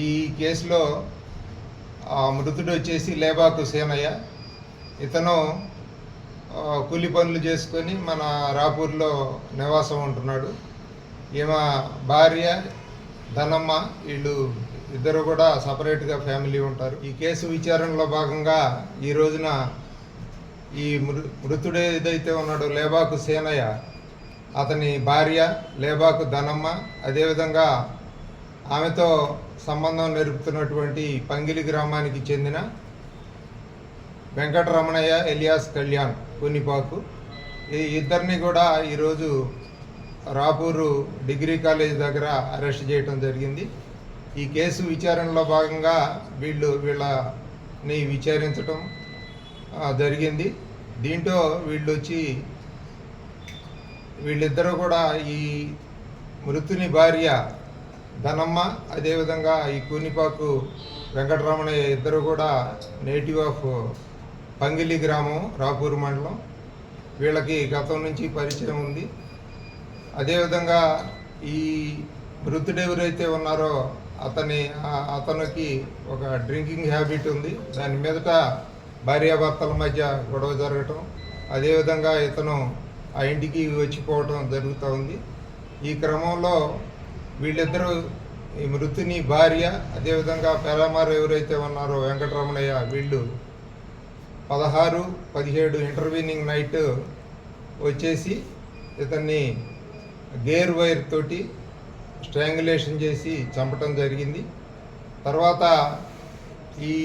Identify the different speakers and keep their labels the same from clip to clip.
Speaker 1: ఈ కేసులో మృతుడు వచ్చేసి లేబాకు సేనయ్య. ఇతను కూలి పనులు చేసుకొని మన రాపూర్లో నివాసం ఉంటున్నాడు. ఈమె భార్య ధనమ్మ వీళ్ళు ఇద్దరు కూడా సపరేట్గా ఫ్యామిలీ ఉంటారు. ఈ కేసు విచారణలో భాగంగా ఈ రోజున ఈ మృ మృతుడు ఏదైతే ఉన్నాడో లేబాకు సేనయ్య అతని భార్య లేబాకు ధనమ్మ అదేవిధంగా ఆమెతో సంబంధం నెరుపుతున్నటువంటి పంగిలి గ్రామానికి చెందిన వెంకటరమణయ్య ఎలియాస్ కళ్యాణ్ కొన్నిపాకు. ఈ ఇద్దరిని కూడా ఈరోజు రాపూరు డిగ్రీ కాలేజ్ దగ్గర అరెస్ట్ చేయడం జరిగింది. ఈ కేసు విచారణలో భాగంగా వీళ్ళు వీళ్ళని విచారించడం జరిగింది. దీంట్లో వీళ్ళు వచ్చి వీళ్ళిద్దరూ కూడా ఈ మృతుని భార్య ధనమ్మ అదేవిధంగా ఈ కూనిపాకు వెంకటరమణయ్య ఇద్దరు కూడా నేటివ్ ఆఫ్ పంగిలి గ్రామం రాపూర్ మండలం. వీళ్ళకి గతం నుంచి పరిచయం ఉంది. అదేవిధంగా ఈ మృతుడు ఎవరైతే ఉన్నారో అతని అతనికి ఒక డ్రింకింగ్ హ్యాబిట్ ఉంది. దాని మీదట భార్యాభర్తల మధ్య గొడవ జరగటం. అదేవిధంగా ఇతను ఆ ఇంటికి వచ్చిపోవటం జరుగుతూ ఉంది. ఈ క్రమంలో వీళ్ళిద్దరూ ఈ మృతుని భార్య అదేవిధంగా పెరామారు ఎవరైతే ఉన్నారో వెంకటరమణయ్య వీళ్ళు పదహారు పదిహేడు ఇంటర్వీనింగ్ నైట్ వచ్చేసి ఇతన్ని గేర్ వైర్ తోటి స్ట్రాంగులేషన్ చేసి చంపటం జరిగింది. తర్వాత ఈ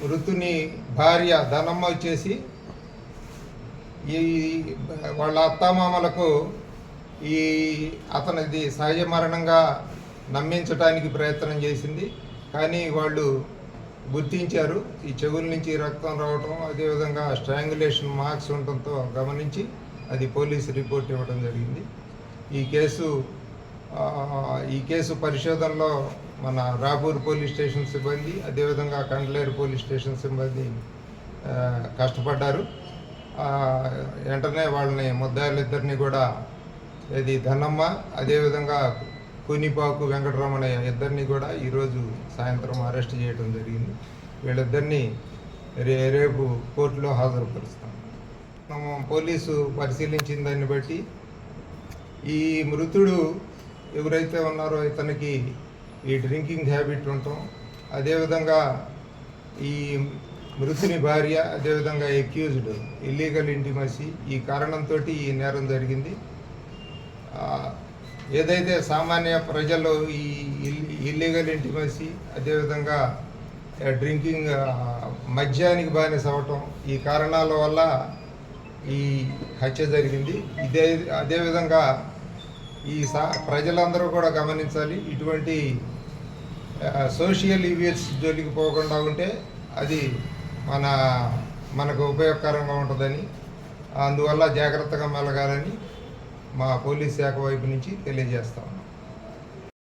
Speaker 1: మృతుని భార్య ధనమ్మ వచ్చేసి ఈ వాళ్ళ అత్తామామలకు ఈ అతనిది సహజ మరణంగా నమ్మించడానికి ప్రయత్నం చేసింది. కానీ వాళ్ళు గుర్తించారు. ఈ చెవుల నుంచి రక్తం రావటం అదేవిధంగా స్ట్రాంగులేషన్ మార్క్స్ ఉండటంతో గమనించి అది పోలీస్ రిపోర్ట్ ఇవ్వడం జరిగింది. ఈ కేసు ఈ కేసు పరిశోధనలో మన రాపూర్ పోలీస్ స్టేషన్ సిబ్బంది అదేవిధంగా కండ్లేరు పోలీస్ స్టేషన్ సిబ్బంది కష్టపడ్డారు. వెంటనే వాళ్ళని ముద్దాయిలిద్దరిని కూడా ఇది ధనమ్మ అదేవిధంగా కూనిపాకు వెంకటరమణయ్య ఇద్దరిని కూడా ఈరోజు సాయంత్రం అరెస్ట్ చేయడం జరిగింది. వీళ్ళిద్దరినీ రే రేపు కోర్టులో హాజరుపరుస్తాం. మనం పోలీసు పరిశీలించిన దాన్ని బట్టి ఈ మృతుడు ఎవరైతే ఉన్నారో ఇతనికి ఈ డ్రింకింగ్ హ్యాబిట్ ఉండటం అదేవిధంగా ఈ మృతుని భార్య అదేవిధంగా ఎక్యూజ్డ్ ఇల్లీగల్ ఇంటిమసీ ఈ కారణంతో ఈ నేరం జరిగింది. ఏదైతే సామాన్య ప్రజలు ఈ ఇల్లీగల్ ఇంటిమసీ అదేవిధంగా డ్రింకింగ్ మద్యానికి బానిస అవ్వటం ఈ కారణాల వల్ల ఈ హత్య జరిగింది. ఇదే అదేవిధంగా ఈ సా ప్రజలందరూ కూడా గమనించాలి. ఇటువంటి సోషల్ ఈవెంట్స్ జోలికి పోకుండా ఉంటే అది మన మనకు ఉపయోగకరంగా ఉంటుందని అందువల్ల జాగ్రత్తగా మెలగాలని మా పోలీస్ శాఖ వైపు నుంచి తెలియజేస్తా ఉన్నాం.